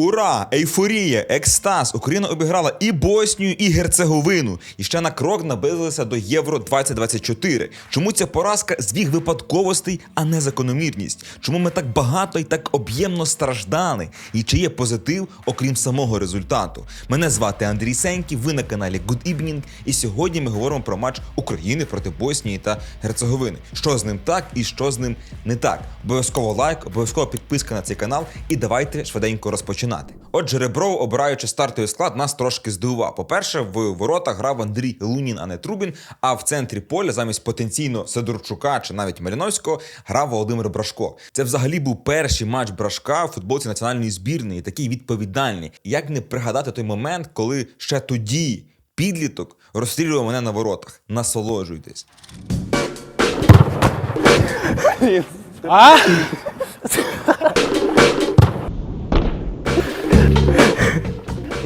Ура! Ейфорія, екстаз! Україна обіграла і Боснію, і Герцеговину. І ще на крок наблизилися до Євро 2024. Чому ця поразка збіг випадковостей, а не закономірність? Чому ми так багато і так об'ємно страждали? І чи є позитив, окрім самого результату? Мене звати Андрій Сеньків, ви на каналі Good Evening, і сьогодні ми говоримо про матч України проти Боснії та Герцеговини. Що з ним так і що з ним не так. Обов'язково лайк, обов'язково підписка на цей канал, і давайте швиденько розпочинати. Отже, Ребров, обираючи стартовий склад, нас трошки здивував. По-перше, в воротах грав Андрій Лунін, а не Трубін. А в центрі поля замість потенційно Сидорчука чи навіть Маліновського грав Володимир Брашко. Це взагалі був перший матч Брашка в футболці національної збірної, такий відповідальний. Як не пригадати той момент, коли ще тоді підліток розстрілював мене на воротах. Насолоджуйтесь. А?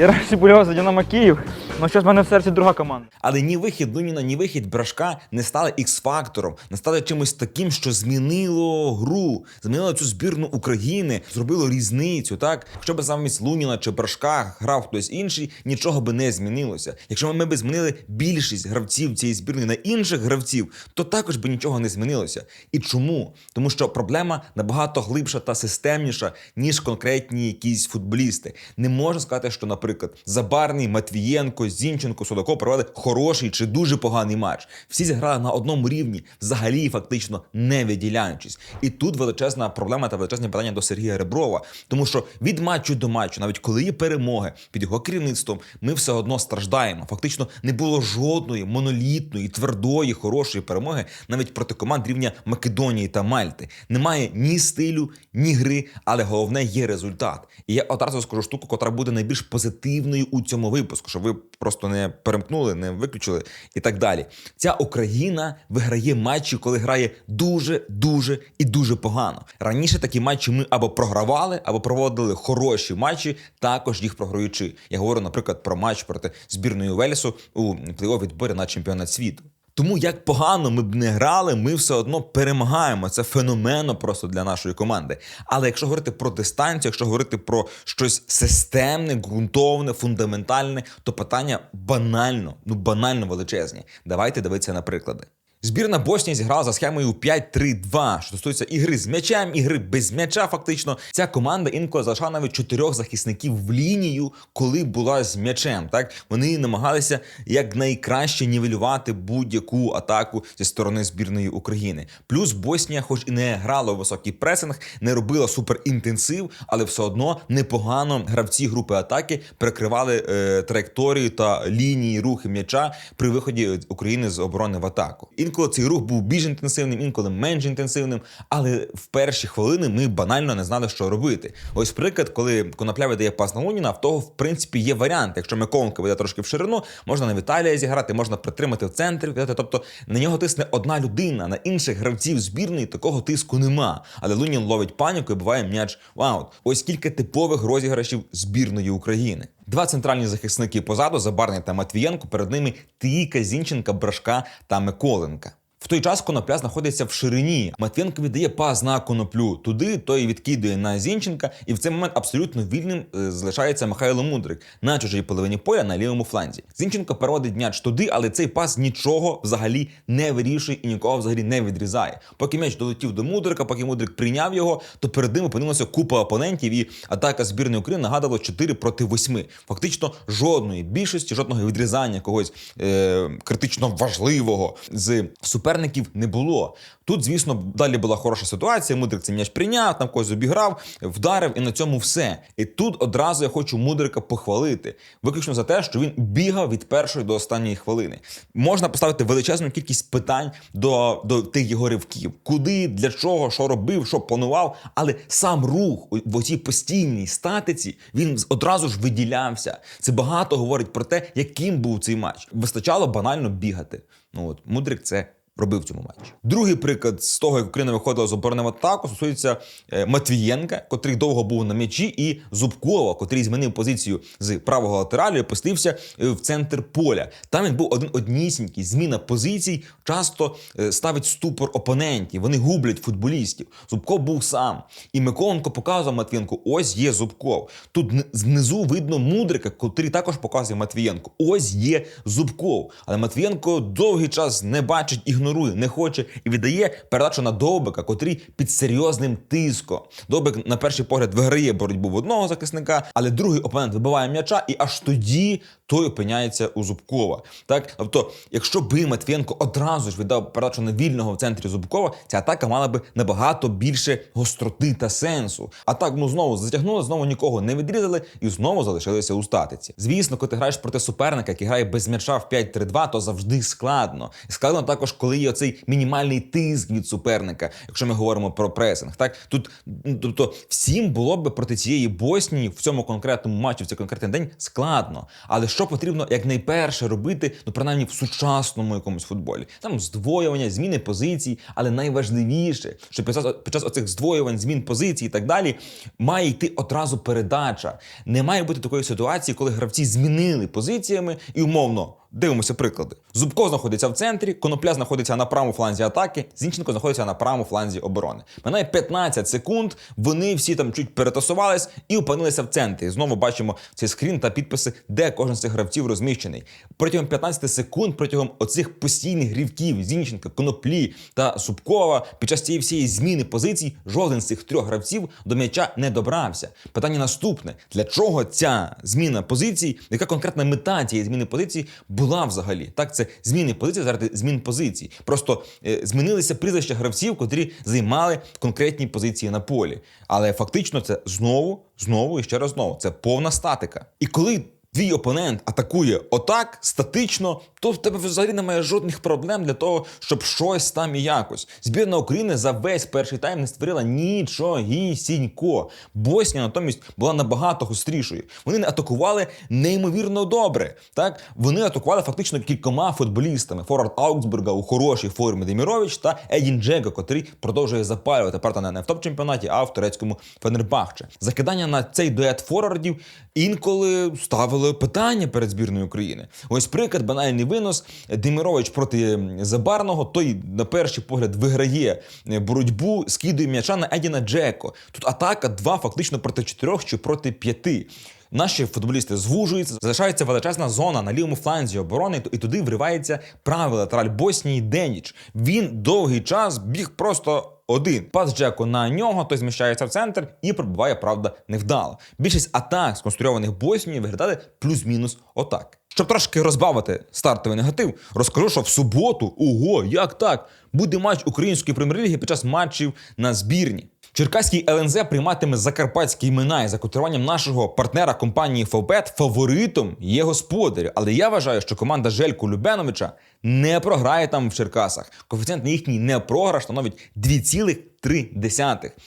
Я раніше болював за Динамо Київ, але зараз в мене в серці друга команда. Але ні вихід Луніна, ні вихід Брашка не стали ікс-фактором, не стали чимось таким, що змінило гру, змінило цю збірну України, зробило різницю. Так, якщо б замість Луніна чи Брашка грав хтось інший, нічого би не змінилося. Якщо ми б змінили більшість гравців цієї збірної на інших гравців, то також би нічого не змінилося. І чому? Тому що проблема набагато глибша та системніша, ніж конкретні якісь футболісти. Не можна сказати, що, наприклад, Забарний, Матвієнко, Зінченко, Судаков провели хороший чи дуже поганий матч. Всі зіграли на одному рівні, взагалі фактично не виділяючись. І тут величезна проблема та величезне питання до Сергія Реброва, тому що від матчу до матчу, навіть коли є перемоги під його керівництвом, ми все одно страждаємо. Фактично не було жодної монолітної, твердої, хорошої перемоги навіть проти команд рівня Македонії та Мальти. Немає ні стилю, ні гри, але головне є результат. І я одразу скажу штуку, котра буде найбільш позитивною у цьому випуску, щоб ви просто не перемкнули, не виключили і так далі. Ця Україна виграє матчі, коли грає дуже, дуже і дуже погано. Раніше такі матчі ми або програвали, або проводили хороші матчі, також їх програючи. Я говорю, наприклад, про матч проти збірної Велісу у плей-офф відборі на чемпіонат світу. Тому як погано ми б не грали, ми все одно перемагаємо. Це феномено просто для нашої команди. Але якщо говорити про дистанцію, якщо говорити про щось системне, ґрунтовне, фундаментальне, то питання банально, ну банально величезні. Давайте дивитися на приклади. Збірна Боснії зіграла за схемою 5-3-2, що стосується ігри з м'ячем, ігри без м'яча. Фактично, ця команда інколи залишала навіть чотирьох захисників в лінію, коли була з м'ячем. Так вони намагалися якнайкраще нівелювати будь-яку атаку зі сторони збірної України. Плюс Боснія, хоч і не грала у високий пресинг, не робила суперінтенсив, але все одно непогано гравці групи атаки перекривали е, траєкторії та лінії рухи м'яча при виході України з оборони в атаку. Інколи цей рух був більш інтенсивним, інколи менш інтенсивним, але в перші хвилини ми банально не знали, що робити. Ось приклад, коли Конопля видає пас на Луніна, в того в принципі є варіант. Якщо Миколенко веде трошки в ширину, можна на Віталія зіграти, можна притримати в центрі. Тобто на нього тисне одна людина, на інших гравців збірної такого тиску нема. Але Лунін ловить паніку і буває м'яч в. Ось кілька типових розіграшів збірної України. Два центральні захисники позаду Забарний та Матвієнко. Перед ними Тійка, Зінченка, Брашка та Миколенка. В той час конопля знаходиться в ширині. Матвієнко віддає пас на коноплю туди, той відкидує на Зінченка, і в цей момент абсолютно вільним е, залишається Михайло Мудрик на чужій половині поля на лівому фланзі. Зінченко переводить м'яч туди, але цей пас нічого взагалі не вирішує і нікого взагалі не відрізає. Поки м'яч долетів до Мудрика, поки Мудрик прийняв його, то перед ним опинилася купа опонентів, і атака збірної України нагадувала 4 проти 8. Фактично жодної більшості, жодного відрізання когось е- критично важливого з суперників не було. Тут, звісно, далі була хороша ситуація. Мудрик цей м'яч прийняв, там когось обіграв, вдарив, і на цьому все. І тут одразу я хочу Мудрика похвалити, виключно за те, що він бігав від першої до останньої хвилини. Можна поставити величезну кількість питань до, до тих його ривків: куди, для чого, що робив, що планував. Але сам рух в оцій постійній статиці він одразу ж виділявся. Це багато говорить про те, яким був цей матч. Вистачало банально бігати. Ну от Мудрик це робив в цьому матчі. Другий приклад з того, як Україна виходила з оборони в атаку, стосується е, Матвієнка, котрий довго був на м'ячі, і Зубкова, котрий змінив позицію з правого латералю і опустився е, в центр поля. Там він був один однісінький. Зміна позицій часто е, ставить ступор опонентів. Вони гублять футболістів. Зубков був сам. І Миколенко показував Матвієнку: ось є Зубков. Тут знизу видно мудрика, котрий також показує Матвієнко. Ось є Зубков. Але Матвієнко довгий час не бачить, ігнорує, не хоче і віддає передачу на Довбика, котрий під серйозним тиском. Довбик, на перший погляд, виграє боротьбу в одного захисника, але другий опонент вибиває м'яча, і аж тоді той опиняється у Зубкова. Так, тобто, якщо би Матвієнко одразу ж віддав передачу на вільного в центрі Зубкова, ця атака мала би набагато більше гостроти та сенсу. А так ну знову затягнули, знову нікого не відрізали і знову залишилися у статиці. Звісно, коли ти граєш проти суперника, який грає без м'яча в 5-3-2, то завжди складно. І складно також, коли є оцей мінімальний тиск від суперника, якщо ми говоримо про пресинг. Так тут ну, тобто всім було б проти цієї Боснії в цьому конкретному матчі, в цей конкретний день складно. Але що потрібно якнайперше робити, ну принаймні в сучасному якомусь футболі? Там здвоювання, зміни позицій, але найважливіше, що під час, під час оцих здвоювань, змін позицій і так далі, має йти одразу передача. Не має бути такої ситуації, коли гравці змінили позиціями і умовно. Дивимося приклади. Зубко знаходиться в центрі, конопля знаходиться на правому фланзі атаки, Зінченко знаходиться на правому фланзі оборони. Минає 15 секунд, вони всі там чуть перетасувались і опинилися в центрі. Знову бачимо цей скрін та підписи, де кожен з цих гравців розміщений. Протягом 15 секунд, протягом оцих постійних грівків Зінченка, коноплі та Зубкова, під час цієї всієї зміни позицій, жоден з цих трьох гравців до м'яча не добрався. Питання наступне: для чого ця зміна позицій? Яка конкретна мета цієї зміни позицій була взагалі? Так, це зміни позиції заради змін позицій. Просто е, змінилися прізвища гравців, котрі займали конкретні позиції на полі. Але фактично це знову, знову і ще раз знову. Це повна статика. І коли твій опонент атакує отак статично, то в тебе взагалі немає жодних проблем для того, щоб щось там і якось. Збірна України за весь перший тайм не створила нічогісінько. Боснія натомість була набагато гострішою. Вони не атакували неймовірно добре. Так вони атакували фактично кількома футболістами. Форвард Аугсбурга у хорошій формі Демірович та Едін Джего, котрий продовжує запалювати правда не в топ-чемпіонаті, а в турецькому Фенербахче. Закидання на цей дует форвардів інколи ставили питання перед збірною України. Ось приклад, банальний винос. Демірович проти Забарного. Той на перший погляд виграє е, боротьбу, скидує м'яча на Едіна Джеко. Тут атака два фактично проти чотирьох чи проти п'яти. Наші футболісти звужуються, залишається величезна зона на лівому фланзі оборони, і туди вривається правий латераль Боснії Деніч. Він довгий час біг просто один. Пас Джеку на нього, той зміщається в центр і пробуває, правда, невдало. Більшість атак, сконструйованих Боснії, виглядали плюс-мінус отак. Щоб трошки розбавити стартовий негатив, розкажу, що в суботу, ого, як так, буде матч української прем'єр-ліги під час матчів на збірні. Черкаський ЛНЗ прийматиме закарпатські імена і за котруванням нашого партнера компанії Фавбет фаворитом є господарі. Але я вважаю, що команда Жельку Любеновича не програє там в Черкасах. Коефіцієнт на їхній непрограш становить 2,3.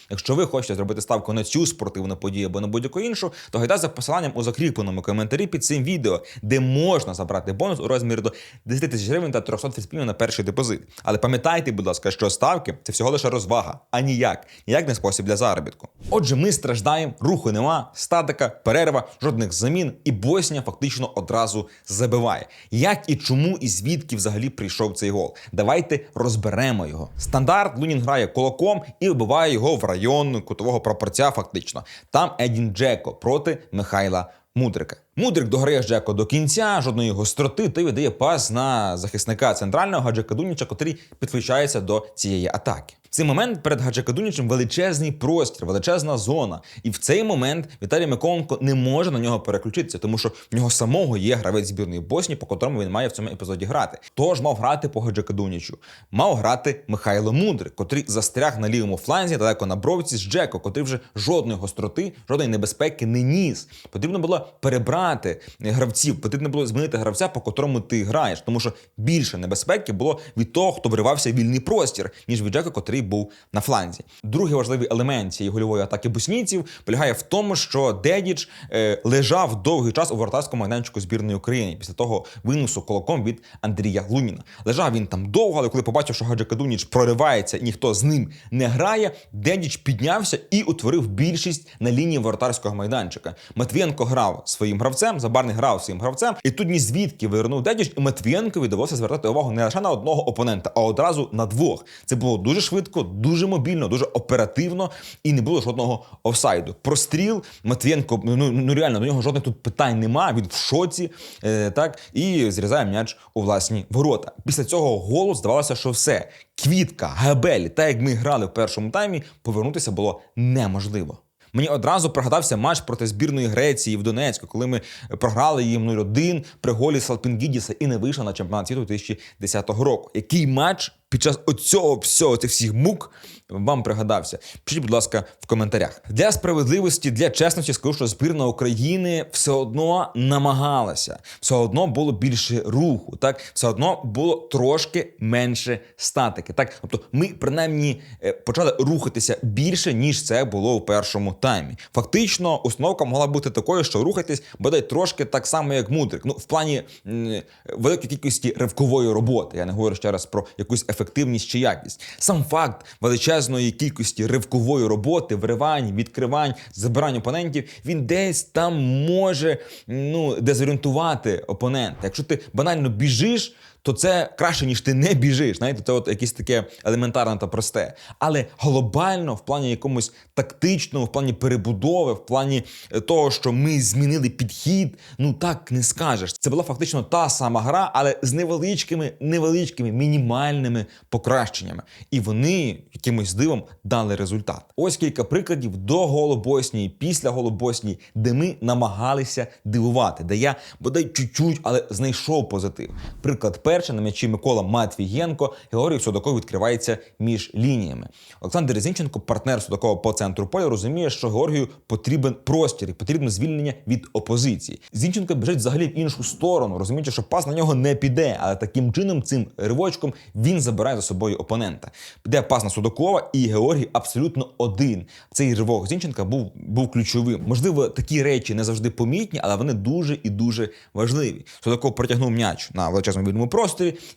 Якщо ви хочете зробити ставку на цю спортивну подію або на будь-яку іншу, то гайда за посиланням у закріпленому коментарі під цим відео, де можна забрати бонус у розмірі до 10 тисяч гривень та 300 фіспінів на перший депозит. Але пам'ятайте, будь ласка, що ставки це всього лише розвага, а ніяк, ніяк не спосіб для заробітку. Отже, ми страждаємо, руху нема, статика, перерва, жодних замін, і Боснія фактично одразу забиває. Як і чому, і звідки взагалі прийшов цей гол? Давайте розберемо його. Стандарт Лунін грає кулаком і вибиває його в район кутового прапорця. Фактично, там Едін Джеко проти Михайла. Мудрика. Мудрик дограє Джеко до кінця, жодної гостроти, та й видає пас на захисника центрального Джека Дуніча, котрий підключається до цієї атаки. Цей момент перед Гаджикадунічем величезний простір, величезна зона. І в цей момент Віталій Миколенко не може на нього переключитися, тому що в нього самого є гравець збірної Боснії, по котрому він має в цьому епізоді грати. Тож мав грати по Гаджикадунічу. Мав грати Михайло Мудрик, котрий застряг на лівому фланзі далеко на бровці з Джеко, котрий вже жодної гостроти, жодної небезпеки не ніс. Потрібно було перебрати гравців, потрібно було змінити гравця, по котрому ти граєш, тому що більше небезпеки було від того, хто вривався в вільний простір, ніж від Джека, котрий був на фланзі. Другий важливий елемент цієї гольової атаки боснійців полягає в тому, що Дедіч е, лежав довгий час у воротарському майданчику збірної України після того виносу кулаком від Андрія Луніна. Лежав він там довго, але коли побачив, що Гаджа Кадуніч проривається ніхто з ним не грає, Дедіч піднявся і утворив більшість на лінії воротарського майданчика. Матвієнко грав своїм гравцем, Забарний грав своїм гравцем, і тут ні звідки вивернув Дедіч, і Матвієнкові довелося звертати увагу не лише на одного опонента, а одразу на двох. Це було дуже швидко, дуже мобільно, дуже оперативно і не було жодного офсайду. Простріл Матвієнко, ну, ну реально до нього жодних тут питань нема. Він в шоці, е, так і зрізає м'яч у власні ворота. Після цього голу здавалося, що все. Квітка, габель, так як ми грали в першому таймі, повернутися було неможливо. Мені одразу пригадався матч проти збірної Греції в Донецьку, коли ми програли їм 0-1 при голі Салпінгідіса і не вийшли на чемпіонат світу 2010 року. Який матч під час оцього всього цих всіх мук вам пригадався? Пишіть, будь ласка, в коментарях. Для справедливості, для чесності скажу, що збірна України все одно намагалася, все одно було більше руху, так все одно було трошки менше статики. Так, тобто, ми принаймні е, почали рухатися більше, ніж це було у першому таймі. Фактично, установка могла бути такою, що рухатись бодай трошки так само, як мудрик. Ну, в плані м, великої кількості ривкової роботи. Я не говорю ще раз про якусь ефективність чи якість. Сам факт величезної кількості ривкової роботи, вривань, відкривань, забирань опонентів, він десь там може ну, дезорієнтувати опонента. Якщо ти банально біжиш. То це краще, ніж ти не біжиш. Знаєте, це от якесь таке елементарне та просте. Але глобально, в плані якомусь тактичному, в плані перебудови, в плані е, того, що ми змінили підхід, ну так не скажеш. Це була фактично та сама гра, але з невеличкими, невеличкими, мінімальними покращеннями. І вони якимось дивом дали результат. Ось кілька прикладів до голу Боснії, після голу Боснії, де ми намагалися дивувати, де я бодай чуть-чуть, але знайшов позитив. Приклад перший на м'ячі Микола Матвієнко. Георгій Судаков відкривається між лініями. Олександр Зінченко, партнер Судакова по центру поля, розуміє, що Георгію потрібен простір і потрібно звільнення від опозиції. Зінченко біжить взагалі в іншу сторону, розуміючи, що пас на нього не піде, але таким чином, цим ривочком, він забирає за собою опонента. Піде пас на Судакова, і Георгій абсолютно один. Цей ривок Зінченка був, був ключовим. Можливо, такі речі не завжди помітні, але вони дуже і дуже важливі. Судаков протягнув м'яч на величезному вільному просторі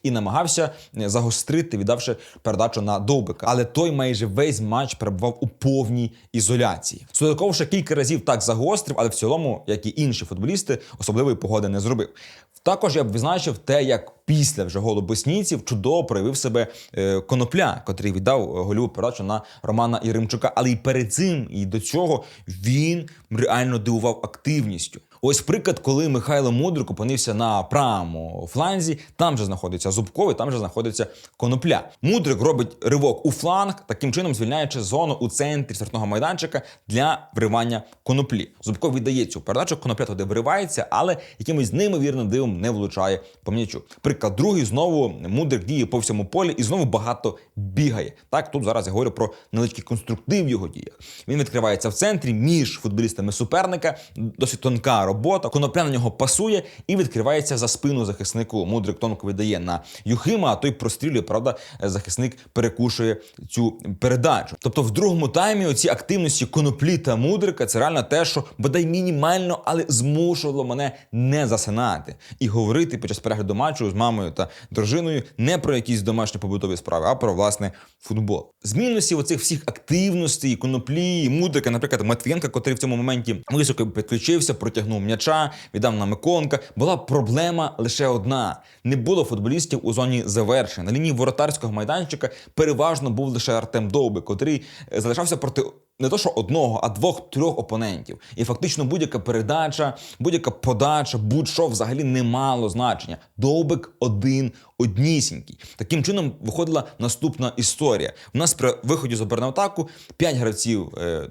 і намагався е, загострити, віддавши передачу на Довбика. Але той майже весь матч перебував у повній ізоляції. Судаков ще кілька разів так загострив, але в цілому, як і інші футболісти, особливої погоди не зробив. Також я б відзначив те, як після вже голу боснійців чудово проявив себе е, конопля, котрий віддав е, гольову передачу на Романа Єремчука. Але і перед цим, і до цього він реально дивував активністю. Ось приклад, коли Михайло Мудрик опинився на правому фланзі, там же знаходиться Зубков, там же знаходиться конопля. Мудрик робить ривок у фланг, таким чином звільняючи зону у центрі стартного майданчика для вривання коноплі. Зубков віддає цю передачу, конопля туди вривається, але якимось неймовірним дивом не влучає по м'ячу. Приклад другий знову Мудрик діє по всьому полі і знову багато бігає. Так тут зараз я говорю про невеличкий конструктив його діях. Він відкривається в центрі між футболістами суперника, досить тонка робота. Конопля на нього пасує і відкривається за спину захиснику. Мудрик тонко видає на Юхима, а той прострілює. Правда, захисник перекушує цю передачу. Тобто, в другому таймі оці активності коноплі та мудрика це реально те, що бодай мінімально, але змушувало мене не засинати і говорити під час перегляду матчу з мамою та дружиною не про якісь домашні побутові справи, а про власне футбол. З мінусів оцих всіх активностей, коноплі, мудрика, наприклад, Матвієнка, котрий в цьому моменті високо підключився, протягнув м'яча, віддав на Миколенка. Була проблема лише одна: не було футболістів у зоні завершення. На лінії воротарського майданчика переважно був лише Артем Довби, котрий е, залишався проти. Не то, що одного, а двох-трьох опонентів. І фактично будь-яка передача, будь-яка подача, будь-що взагалі не мало значення. Довбик один однісінький. Таким чином виходила наступна історія. У нас при виході з обернавтаку 5 гравців е, е,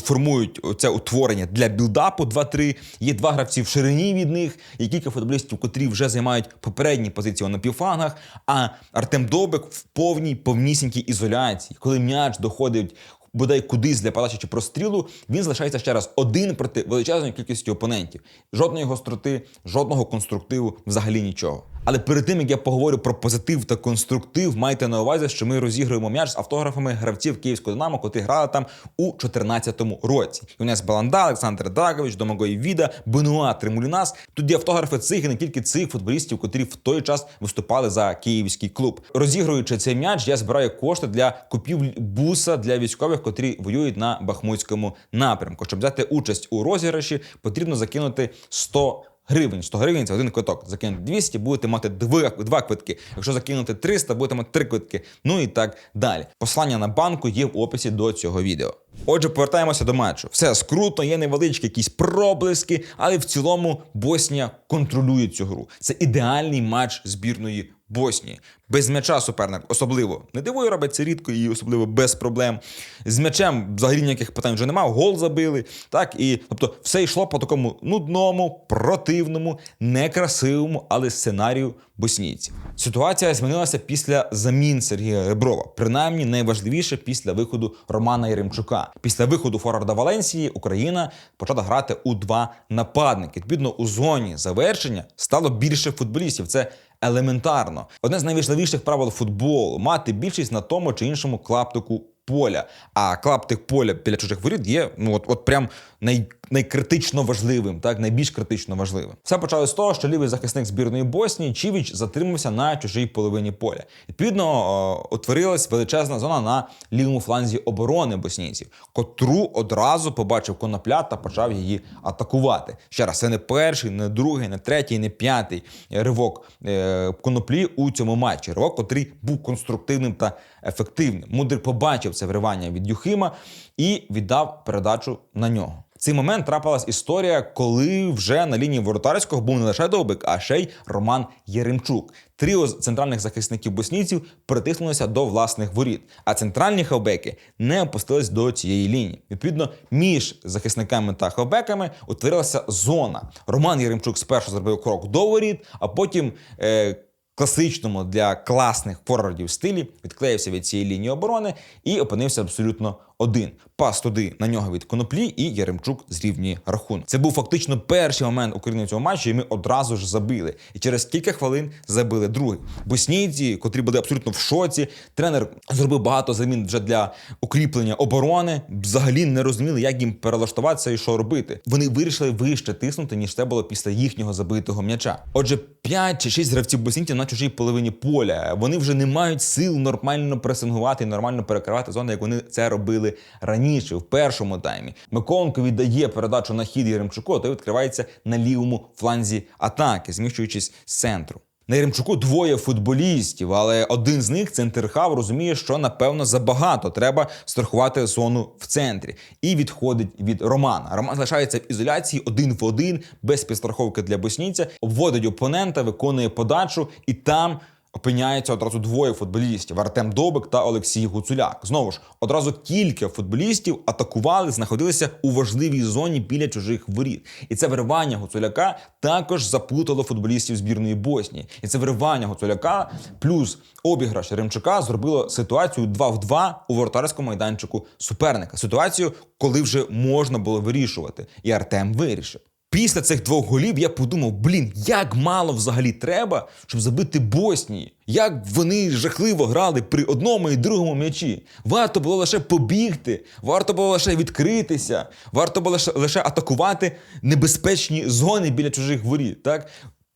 формують це утворення для білдапу 2-3. Є два гравці в ширині від них, є кілька футболістів, котрі вже займають попередні позиції на півфлангах. А Артем Довбик в повній повнісінькій ізоляції, коли м'яч доходить бодай кудись для подачі чи прострілу, він залишається ще раз один проти величезної кількості опонентів. Жодної гостроти, жодного конструктиву, взагалі нічого. Але перед тим як я поговорю про позитив та конструктив, майте на увазі, що ми розігруємо м'яч з автографами гравців Київського Динамо, котрі грали там у 2014 році. Юнес Баланда, Олександр Драгович, Домагой Віда, Бенуа Тримулінас. Є автографи цих і не тільки цих футболістів, котрі в той час виступали за київський клуб. Розігруючи цей м'яч, я збираю кошти для купівлі буса для військових, котрі воюють на Бахмутському напрямку. Щоб взяти участь у розіграші, потрібно закинути 100 гривень. 100 гривень це один квиток. Закинути 200, будете мати два, квитки. Якщо закинути 300, будете мати три квитки. Ну і так далі. Послання на банку є в описі до цього відео. Отже, повертаємося до матчу. Все скрутно, є невеличкі якісь проблиски, але в цілому Боснія контролює цю гру. Це ідеальний матч збірної Боснії. Без м'яча суперник особливо не дивує, робить це рідко і особливо без проблем. З м'ячем взагалі ніяких питань вже немає. Гол забили. Так і тобто все йшло по такому нудному, противному, некрасивому, але сценарію боснійців. Ситуація змінилася після замін Сергія Реброва. Принаймні найважливіше після виходу Романа Яремчука. Після виходу Форварда Валенсії Україна почала грати у два нападники. Відповідно, у зоні завершення стало більше футболістів. Це елементарно. Одне з найважливіших правил футболу мати більшість на тому чи іншому клаптику поля. А клаптик поля біля чужих воріт є ну от, от прям най, найкритично важливим, так найбільш критично важливим. Все почалося з того, що лівий захисник збірної Боснії Чівіч затримався на чужій половині поля. Відповідно, утворилась величезна зона на лівому фланзі оборони боснійців, котру одразу побачив конопля та почав її атакувати. Ще раз, це не перший, не другий, не третій, не п'ятий ривок е, коноплі у цьому матчі. Ривок, котрий був конструктивним та ефективним. Мудрик побачив це вривання від Юхима і віддав передачу на нього. В цей момент трапилась історія, коли вже на лінії воротарського був не лише Довбик, а ще й Роман Єремчук. Тріо з центральних захисників боснійців притиснулося до власних воріт, а центральні хавбеки не опустились до цієї лінії. Відповідно, між захисниками та хавбеками утворилася зона. Роман Єремчук спершу зробив крок до воріт, а потім. Е- класичному для класних форвардів стилі відклеївся від цієї лінії оборони і опинився абсолютно один. Пас туди на нього від коноплі, і Яремчук зрівнює рахунок. Це був фактично перший момент України в цьому матчі, і ми одразу ж забили. І через кілька хвилин забили другий. Боснійці, котрі були абсолютно в шоці. Тренер зробив багато замін вже для укріплення оборони. Взагалі не розуміли, як їм перелаштуватися і що робити. Вони вирішили вище тиснути, ніж це було після їхнього забитого м'яча. Отже, 5 чи 6 гравців боснійців на чужій половині поля. Вони вже не мають сил нормально пресингувати і нормально перекривати зони, як вони це робили раніше, в першому таймі. Миколенко віддає передачу на хід Єремчуку, а той відкривається на лівому фланзі атаки, зміщуючись з центру. На Єремчуку двоє футболістів, але один з них центрхав розуміє, що напевно забагато треба страхувати зону в центрі, і відходить від Романа. Роман залишається в ізоляції один в один, без підстраховки для боснійця, обводить опонента, виконує подачу, і там опиняється одразу двоє футболістів: Артем Добик та Олексій Гуцуляк. Знову ж одразу кілька футболістів атакували, знаходилися у важливій зоні біля чужих воріт. І це виривання Гуцуляка також заплутало футболістів збірної Боснії. І це виривання Гуцуляка плюс обіграш Ремчука зробило ситуацію 2 в 2 у воротарському майданчику суперника. Ситуацію, коли вже можна було вирішувати, і Артем вирішив. Після цих двох голів я подумав: блін, як мало взагалі треба, щоб забити Боснії. Як вони жахливо грали при одному і другому м'ячі. Варто було лише побігти, варто було лише відкритися, варто було лише, лише атакувати небезпечні зони біля чужих воріт. Так?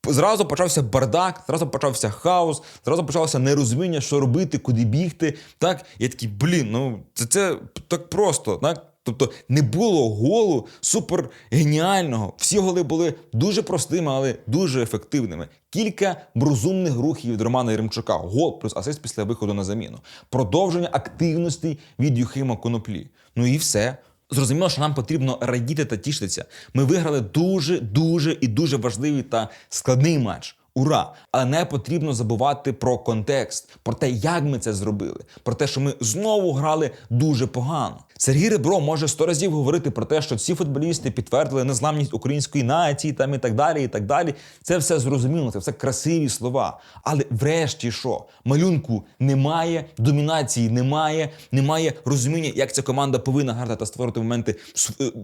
Зразу почався бардак, зразу почався хаос, зразу почалося нерозуміння, що робити, куди бігти. Так, я такий, блін, ну це, це так просто. Так? Тобто не було голу супер геніального. Всі голи були дуже простими, але дуже ефективними. Кілька розумних рухів від Романа Єремчука. Гол плюс асист після виходу на заміну. Продовження активності від Юхима Коноплі. Ну і все. Зрозуміло, що нам потрібно радіти та тішитися. Ми виграли дуже, дуже і дуже важливий та складний матч. Ура! Але не потрібно забувати про контекст, про те, як ми це зробили, про те, що ми знову грали дуже погано. Сергій Ребро може сто разів говорити про те, що ці футболісти підтвердили незламність української нації, там і так далі. І так далі. Це все зрозуміло, це все красиві слова. Але врешті що? Малюнку немає, домінації немає, немає розуміння, як ця команда повинна грати та створити моменти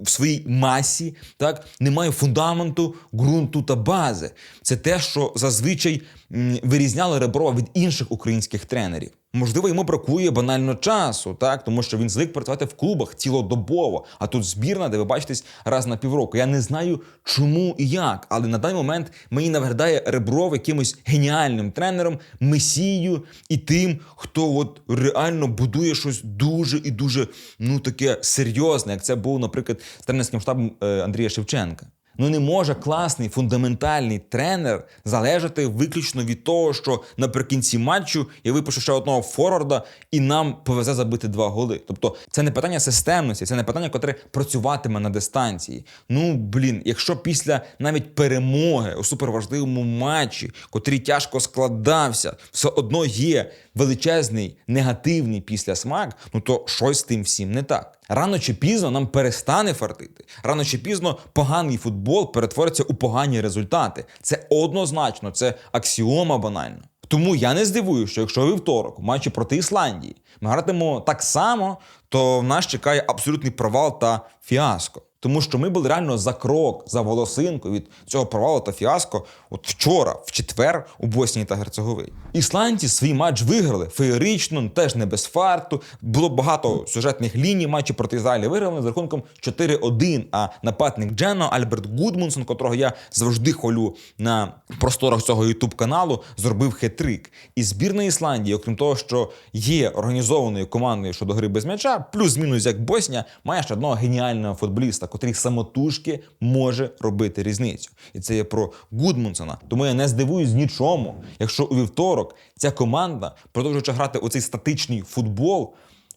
в своїй масі. Так немає фундаменту, ґрунту та бази. Це те, що зазвичай м, вирізняли Реброва від інших українських тренерів. Можливо, йому бракує банально часу, так тому що він звик працювати в клубах цілодобово. А тут збірна, де ви бачитесь раз на півроку. Я не знаю, чому і як, але на даний момент мені нагадає Ребров якимось геніальним тренером, месією і тим, хто от реально будує щось дуже і дуже ну таке серйозне, як це був, наприклад, з тренерським штабом е, Андрія Шевченка. Ну не може класний фундаментальний тренер залежати виключно від того, що наприкінці матчу я випишу ще одного форварда і нам повезе забити два голи. Тобто це не питання системності, це не питання, котре працюватиме на дистанції. Ну блін, якщо після навіть перемоги у суперважливому матчі, котрий тяжко складався, все одно є величезний негативний післясмак, ну то щось з тим всім не так. Рано чи пізно нам перестане фартити. Рано чи пізно поганий футбол перетвориться у погані результати. Це однозначно, це аксіома банально. Тому я не здивуюся, що якщо вівторок, матчі проти Ісландії, ми гратимемо так само, то в нас чекає абсолютний провал та фіаско. Тому що ми були реально за крок, за волосинку від цього провалу та фіаско от вчора, в четвер, у Боснії та Герцеговині. Ісландці свій матч виграли феєрично, теж не без фарту. Було багато сюжетних ліній. Матчі проти Ізраїля виграли з рахунком 4-1. А нападник Джено Альберт Гудмунсон, котрого я завжди хвалю на просторах цього ютуб каналу, зробив хитрик. І збірна Ісландії, окрім того, що є організованою командою щодо гри без м'яча, плюс-мінус як Боснія, має ще одного геніального футболіста, котрий самотужки може робити різницю. І це є про Гудмунсона. Тому я не здивуюсь нічому, якщо у вівторок ця команда, продовжуючи грати у цей статичний футбол,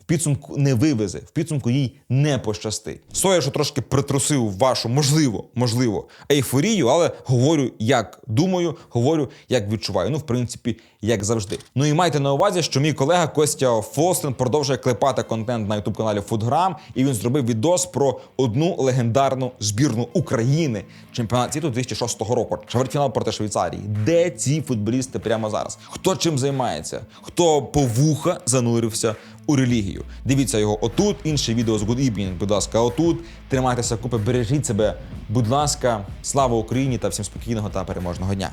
підсумку не вивезе, в підсумку їй не пощастить. Соя, що трошки притрусив вашу, можливо, можливо, ейфорію, але говорю, як думаю, говорю, як відчуваю. Ну, в принципі, як завжди. Ну і майте на увазі, що мій колега Костя Фостин продовжує клепати контент на ютуб каналі Футграм, і він зробив відос про одну легендарну збірну України чемпіонат світу 2006 року. Чвертьфінал проти Швейцарії. Де ці футболісти прямо зараз? Хто чим займається? Хто по вуха занурився у релігію? Дивіться його отут. Інше відео з Good Evening, будь ласка, отут. Тримайтеся купи, бережіть себе. Будь ласка, слава Україні та всім спокійного та переможного дня.